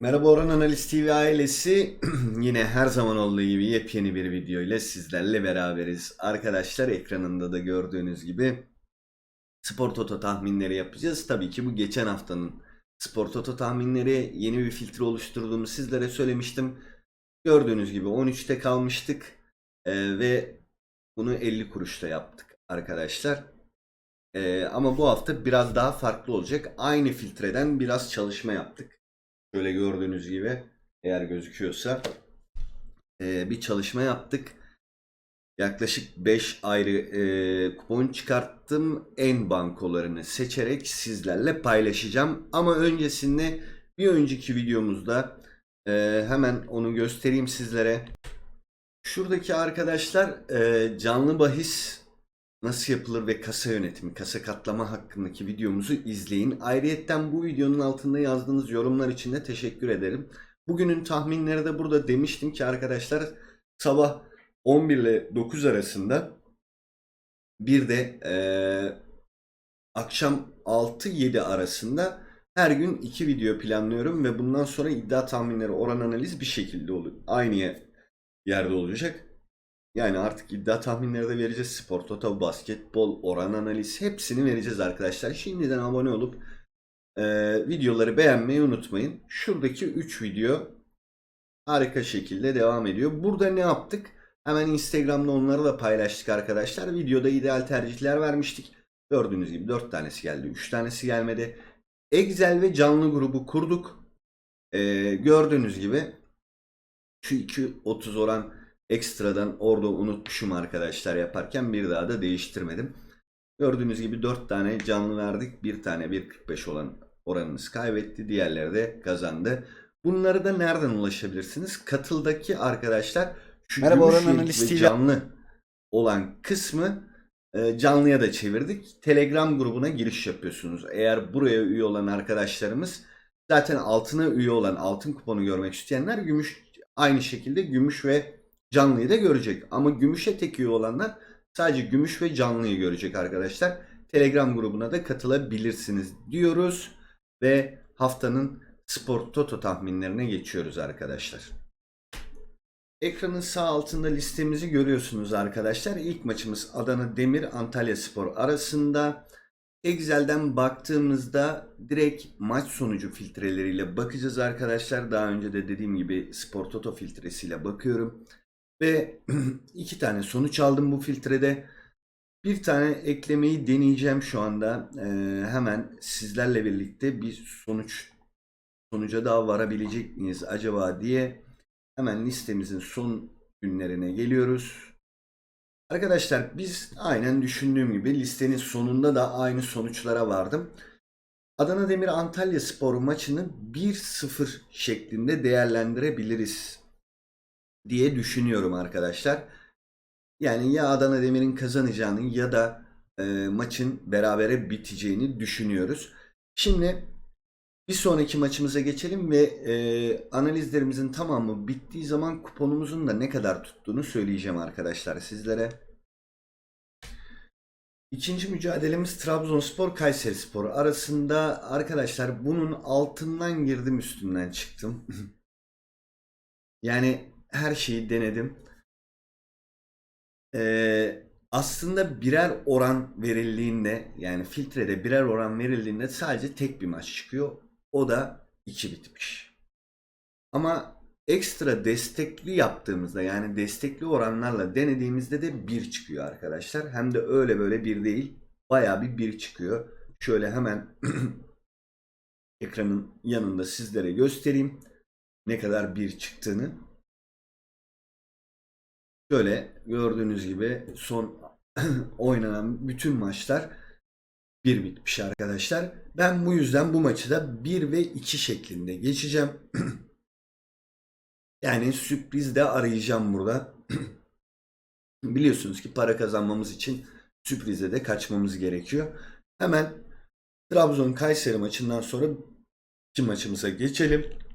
Merhaba Orhan Analiz TV ailesi. Yine her zaman olduğu gibi yepyeni bir video ile sizlerle beraberiz. Arkadaşlar ekranında da gördüğünüz gibi Spor Toto tahminleri yapacağız. Tabii ki bu geçen haftanın Spor Toto tahminleri yeni bir filtre oluşturduğumu sizlere söylemiştim. Gördüğünüz gibi 13'te kalmıştık Ee, ve bunu 50 kuruşta yaptık arkadaşlar. Ee, ama bu hafta biraz daha farklı olacak. Aynı filtreden biraz çalışma yaptık. Şöyle gördüğünüz gibi eğer gözüküyorsa eee, bir çalışma yaptık. Yaklaşık 5 ayrı eee, kupon çıkarttım. En bankolarını seçerek sizlerle paylaşacağım. Ama öncesinde bir önceki videomuzda eee, hemen onu göstereyim sizlere. Şuradaki arkadaşlar eee, canlı bahis nasıl yapılır ve kasa yönetimi, kasa katlama hakkındaki videomuzu izleyin. Ayrıyetten bu videonun altında yazdığınız yorumlar için de teşekkür ederim. Bugünün tahminleri de burada demiştim ki arkadaşlar sabah 11 ile 9 arasında bir de eee, akşam 6-7 arasında her gün iki video planlıyorum ve bundan sonra iddia tahminleri oran analiz bir şekilde olur. Aynı yerde olacak. Yani artık iddia tahminleri de vereceğiz. Spor, toto, basketbol, oran analiz hepsini vereceğiz arkadaşlar. Şimdiden abone olup e, videoları beğenmeyi unutmayın. Şuradaki 3 video harika şekilde devam ediyor. Burada ne yaptık? Hemen Instagram'da onları da paylaştık arkadaşlar. Videoda ideal tercihler vermiştik. Gördüğünüz gibi 4 tanesi geldi. 3 tanesi gelmedi. Excel ve canlı grubu kurduk. E, gördüğünüz gibi şu 2.30 oran ekstradan orada unutmuşum arkadaşlar yaparken bir daha da değiştirmedim. Gördüğünüz gibi 4 tane canlı verdik. Bir tane 1.45 olan oranımız kaybetti. Diğerleri de kazandı. Bunları da nereden ulaşabilirsiniz? Katıldaki arkadaşlar şu Merhaba, ve TV. canlı olan kısmı e, canlıya da çevirdik. Telegram grubuna giriş yapıyorsunuz. Eğer buraya üye olan arkadaşlarımız zaten altına üye olan altın kuponu görmek isteyenler gümüş aynı şekilde gümüş ve canlıyı da görecek. Ama gümüşe tek olanlar sadece gümüş ve canlıyı görecek arkadaşlar. Telegram grubuna da katılabilirsiniz diyoruz ve haftanın spor toto tahminlerine geçiyoruz arkadaşlar. Ekranın sağ altında listemizi görüyorsunuz arkadaşlar. İlk maçımız Adana Demir Antalya Spor arasında. Excel'den baktığımızda direkt maç sonucu filtreleriyle bakacağız arkadaşlar. Daha önce de dediğim gibi Spor Toto filtresiyle bakıyorum. Ve iki tane sonuç aldım bu filtrede. Bir tane eklemeyi deneyeceğim şu anda. Ee, hemen sizlerle birlikte bir sonuç sonuca daha varabilecek miyiz acaba diye hemen listemizin son günlerine geliyoruz. Arkadaşlar biz aynen düşündüğüm gibi listenin sonunda da aynı sonuçlara vardım. Adana Demir Antalya Spor maçını 1-0 şeklinde değerlendirebiliriz diye düşünüyorum arkadaşlar. Yani ya Adana Demir'in kazanacağını ya da e, maçın berabere biteceğini düşünüyoruz. Şimdi bir sonraki maçımıza geçelim ve e, analizlerimizin tamamı bittiği zaman kuponumuzun da ne kadar tuttuğunu söyleyeceğim arkadaşlar sizlere. İkinci mücadelemiz Trabzonspor Kayserispor arasında arkadaşlar bunun altından girdim üstünden çıktım. yani her şeyi denedim. Ee, aslında birer oran verildiğinde yani filtrede birer oran verildiğinde sadece tek bir maç çıkıyor. O da 2 bitmiş. Ama ekstra destekli yaptığımızda yani destekli oranlarla denediğimizde de 1 çıkıyor arkadaşlar. Hem de öyle böyle bir değil. Bayağı bir 1 çıkıyor. Şöyle hemen ekranın yanında sizlere göstereyim. Ne kadar 1 çıktığını. Şöyle gördüğünüz gibi son oynanan bütün maçlar 1 bitmiş arkadaşlar. Ben bu yüzden bu maçı da 1 ve 2 şeklinde geçeceğim. yani sürpriz de arayacağım burada. Biliyorsunuz ki para kazanmamız için sürprize de kaçmamız gerekiyor. Hemen Trabzon Kayseri maçından sonra iki maçımıza geçelim.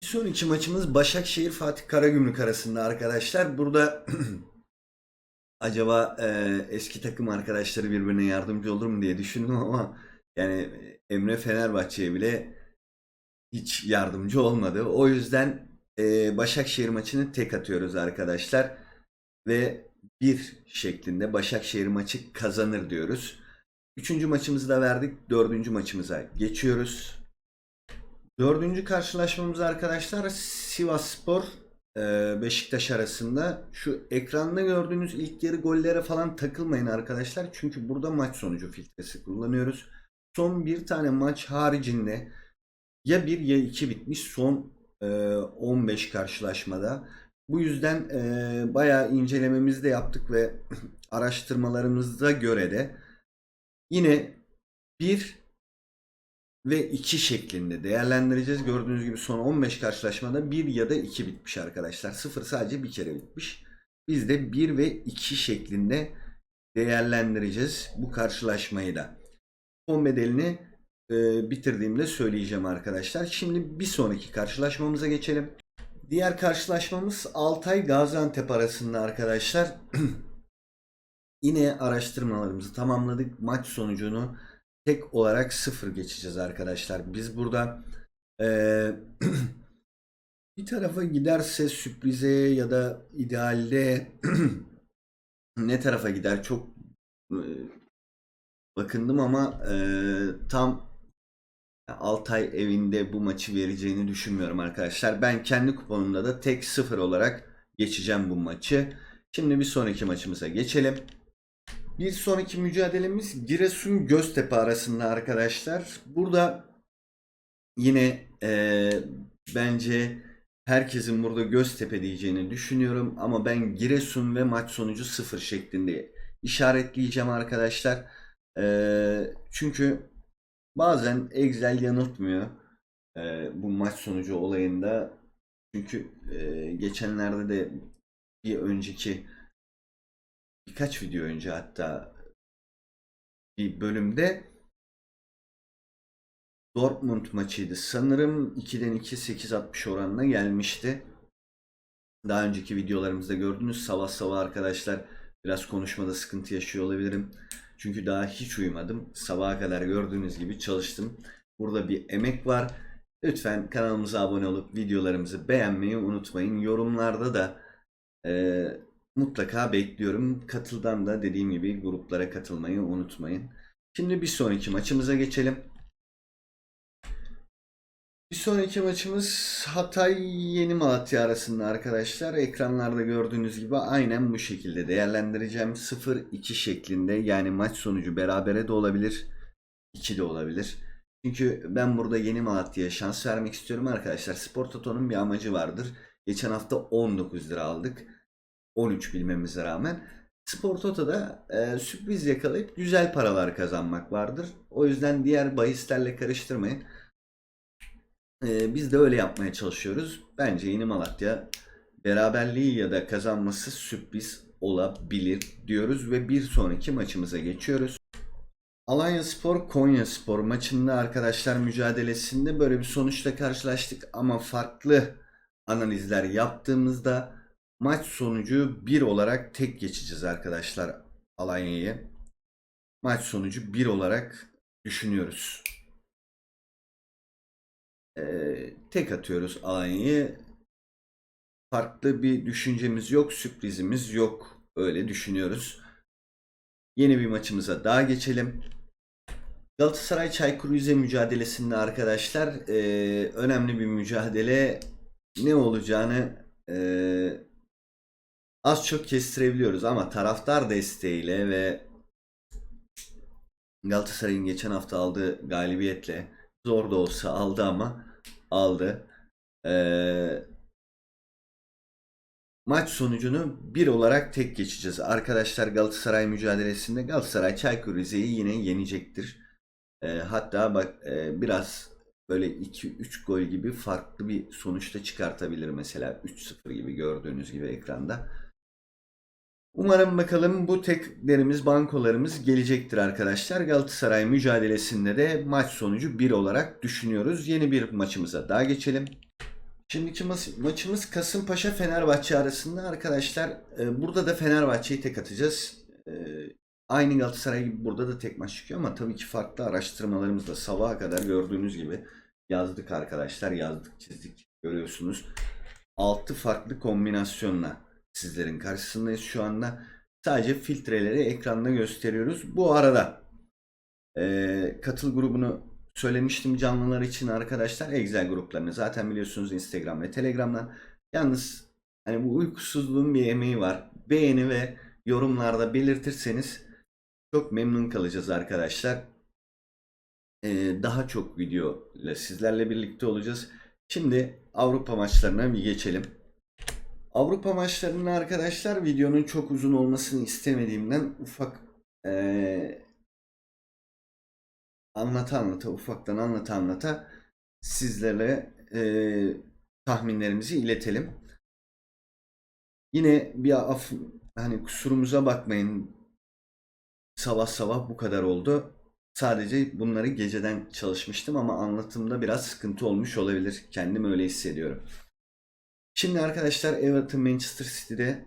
Son iki maçımız Başakşehir Fatih Karagümrük arasında arkadaşlar. Burada acaba e, eski takım arkadaşları birbirine yardımcı olur mu diye düşündüm ama yani Emre Fenerbahçe'ye bile hiç yardımcı olmadı. O yüzden e, Başakşehir maçını tek atıyoruz arkadaşlar. Ve bir şeklinde Başakşehir maçı kazanır diyoruz. Üçüncü maçımızı da verdik. Dördüncü maçımıza geçiyoruz. Dördüncü karşılaşmamız arkadaşlar Sivasspor e, Beşiktaş arasında. Şu ekranda gördüğünüz ilk yarı gollere falan takılmayın arkadaşlar. Çünkü burada maç sonucu filtresi kullanıyoruz. Son bir tane maç haricinde ya 1 ya 2 bitmiş son e, 15 karşılaşmada. Bu yüzden e, bayağı incelememizi de yaptık ve araştırmalarımıza göre de yine 1 ve 2 şeklinde değerlendireceğiz. Gördüğünüz gibi son 15 karşılaşmada 1 ya da 2 bitmiş arkadaşlar. 0 sadece bir kere bitmiş. Biz de 1 ve 2 şeklinde değerlendireceğiz bu karşılaşmayı da. Fon bedelini e, bitirdiğimde söyleyeceğim arkadaşlar. Şimdi bir sonraki karşılaşmamıza geçelim. Diğer karşılaşmamız Altay Gaziantep arasında arkadaşlar. Yine araştırmalarımızı tamamladık. Maç sonucunu tek olarak sıfır geçeceğiz arkadaşlar. Biz burada eee, bir tarafa giderse sürprize ya da idealde ne tarafa gider çok eee, bakındım ama eee, tam Altay evinde bu maçı vereceğini düşünmüyorum arkadaşlar. Ben kendi kuponumda da tek sıfır olarak geçeceğim bu maçı. Şimdi bir sonraki maçımıza geçelim. Bir sonraki mücadelemiz Giresun Göztepe arasında arkadaşlar. Burada yine eee, bence herkesin burada Göztepe diyeceğini düşünüyorum. Ama ben Giresun ve maç sonucu sıfır şeklinde işaretleyeceğim arkadaşlar. Eee, çünkü bazen Excel yanıltmıyor eee, bu maç sonucu olayında. Çünkü eee, geçenlerde de bir önceki birkaç video önce hatta bir bölümde Dortmund maçıydı. Sanırım 2'den 2 8.60 oranına gelmişti. Daha önceki videolarımızda gördünüz. Sabah sabah arkadaşlar biraz konuşmada sıkıntı yaşıyor olabilirim. Çünkü daha hiç uyumadım. Sabaha kadar gördüğünüz gibi çalıştım. Burada bir emek var. Lütfen kanalımıza abone olup videolarımızı beğenmeyi unutmayın. Yorumlarda da eee, mutlaka bekliyorum. Katıldan da dediğim gibi gruplara katılmayı unutmayın. Şimdi bir sonraki maçımıza geçelim. Bir sonraki maçımız Hatay Yeni Malatya arasında arkadaşlar. Ekranlarda gördüğünüz gibi aynen bu şekilde değerlendireceğim. 0-2 şeklinde yani maç sonucu berabere de olabilir. 2 de olabilir. Çünkü ben burada Yeni Malatya'ya şans vermek istiyorum arkadaşlar. Spor Toto'nun bir amacı vardır. Geçen hafta 19 lira aldık. 13 bilmemize rağmen. Spor Toto'da e, sürpriz yakalayıp güzel paralar kazanmak vardır. O yüzden diğer bahislerle karıştırmayın. E, biz de öyle yapmaya çalışıyoruz. Bence Yeni Malatya beraberliği ya da kazanması sürpriz olabilir diyoruz ve bir sonraki maçımıza geçiyoruz. Alanya Spor Konya Spor maçında arkadaşlar mücadelesinde böyle bir sonuçla karşılaştık ama farklı analizler yaptığımızda maç sonucu 1 olarak tek geçeceğiz arkadaşlar Alanya'yı. Maç sonucu 1 olarak düşünüyoruz. Ee, tek atıyoruz Alanya'yı. Farklı bir düşüncemiz yok, sürprizimiz yok. Öyle düşünüyoruz. Yeni bir maçımıza daha geçelim. Galatasaray Çaykur Rize mücadelesinde arkadaşlar eee, önemli bir mücadele ne olacağını eee, az çok kestirebiliyoruz ama taraftar desteğiyle ve Galatasaray'ın geçen hafta aldığı galibiyetle zor da olsa aldı ama aldı. Eee, maç sonucunu bir olarak tek geçeceğiz. Arkadaşlar Galatasaray mücadelesinde Galatasaray Çaykur Rize'yi yine yenecektir. Eee, hatta bak eee, biraz böyle 2-3 gol gibi farklı bir sonuçta çıkartabilir mesela 3-0 gibi gördüğünüz gibi ekranda. Umarım bakalım bu teklerimiz, bankolarımız gelecektir arkadaşlar. Galatasaray mücadelesinde de maç sonucu 1 olarak düşünüyoruz. Yeni bir maçımıza daha geçelim. Şimdiki maçımız Kasımpaşa Fenerbahçe arasında arkadaşlar. e, burada da Fenerbahçe'yi tek atacağız. E, aynı Galatasaray gibi burada da tek maç çıkıyor ama tabii ki farklı araştırmalarımızla sabaha kadar gördüğünüz gibi yazdık arkadaşlar. Yazdık çizdik. Görüyorsunuz. 6 farklı kombinasyonla sizlerin karşısındayız şu anda. Sadece filtreleri ekranda gösteriyoruz. Bu arada ee, katıl grubunu söylemiştim canlılar için arkadaşlar. Excel gruplarını zaten biliyorsunuz Instagram ve Telegram'dan. Yalnız hani bu uykusuzluğun bir emeği var. Beğeni ve yorumlarda belirtirseniz çok memnun kalacağız arkadaşlar. Ee, daha çok video ile sizlerle birlikte olacağız. Şimdi Avrupa maçlarına bir geçelim. Avrupa maçlarında arkadaşlar videonun çok uzun olmasını istemediğimden ufak ee, anlata anlata ufaktan anlata anlata sizlere ee, tahminlerimizi iletelim. Yine bir af hani kusurumuza bakmayın. Sabah sabah bu kadar oldu. Sadece bunları geceden çalışmıştım ama anlatımda biraz sıkıntı olmuş olabilir. Kendim öyle hissediyorum. Şimdi arkadaşlar Everton Manchester City'de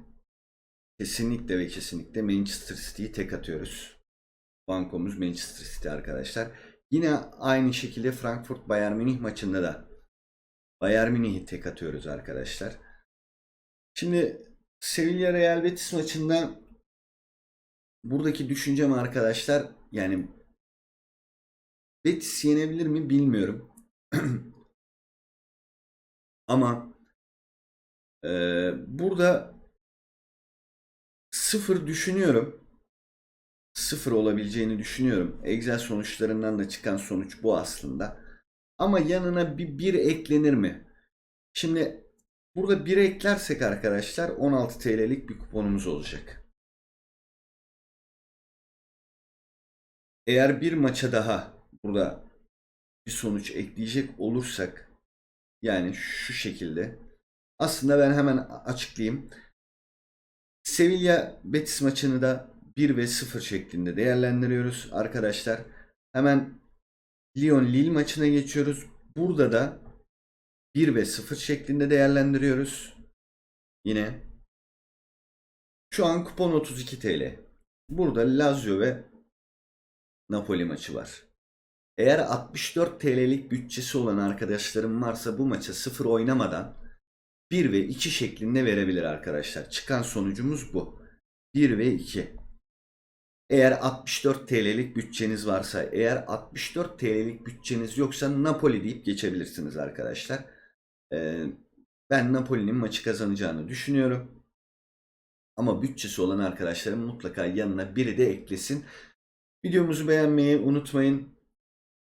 kesinlikle ve kesinlikle Manchester City'yi tek atıyoruz. Bankomuz Manchester City arkadaşlar. Yine aynı şekilde Frankfurt Bayern Münih maçında da Bayern Münih'i tek atıyoruz arkadaşlar. Şimdi Sevilla Real Betis maçında buradaki düşüncem arkadaşlar yani Betis yenebilir mi bilmiyorum. Ama e, burada sıfır düşünüyorum. Sıfır olabileceğini düşünüyorum. Excel sonuçlarından da çıkan sonuç bu aslında. Ama yanına bir 1 eklenir mi? Şimdi burada 1 eklersek arkadaşlar 16 TL'lik bir kuponumuz olacak. Eğer bir maça daha burada bir sonuç ekleyecek olursak yani şu şekilde aslında ben hemen açıklayayım. Sevilla Betis maçını da 1 ve 0 şeklinde değerlendiriyoruz arkadaşlar. Hemen Lyon Lille maçına geçiyoruz. Burada da 1 ve 0 şeklinde değerlendiriyoruz. Yine şu an kupon 32 TL. Burada Lazio ve Napoli maçı var. Eğer 64 TL'lik bütçesi olan arkadaşlarım varsa bu maça 0 oynamadan 1 ve 2 şeklinde verebilir arkadaşlar. Çıkan sonucumuz bu. 1 ve 2. Eğer 64 TL'lik bütçeniz varsa, eğer 64 TL'lik bütçeniz yoksa Napoli deyip geçebilirsiniz arkadaşlar. Ee, ben Napoli'nin maçı kazanacağını düşünüyorum. Ama bütçesi olan arkadaşlarım mutlaka yanına biri de eklesin. Videomuzu beğenmeyi unutmayın.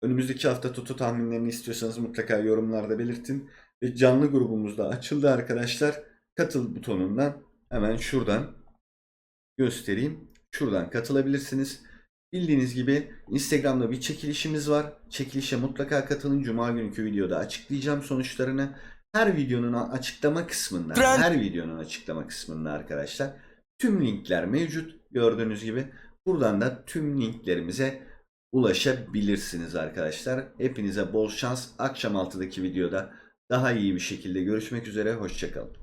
Önümüzdeki hafta tutu tahminlerini istiyorsanız mutlaka yorumlarda belirtin. Ve canlı grubumuzda açıldı arkadaşlar. Katıl butonundan hemen şuradan göstereyim. Şuradan katılabilirsiniz. Bildiğiniz gibi Instagram'da bir çekilişimiz var. Çekilişe mutlaka katılın. Cuma günkü videoda açıklayacağım sonuçlarını. Her videonun açıklama kısmında, her videonun açıklama kısmında arkadaşlar tüm linkler mevcut. Gördüğünüz gibi buradan da tüm linklerimize ulaşabilirsiniz arkadaşlar. Hepinize bol şans. Akşam 6'daki videoda daha iyi bir şekilde görüşmek üzere. Hoşçakalın.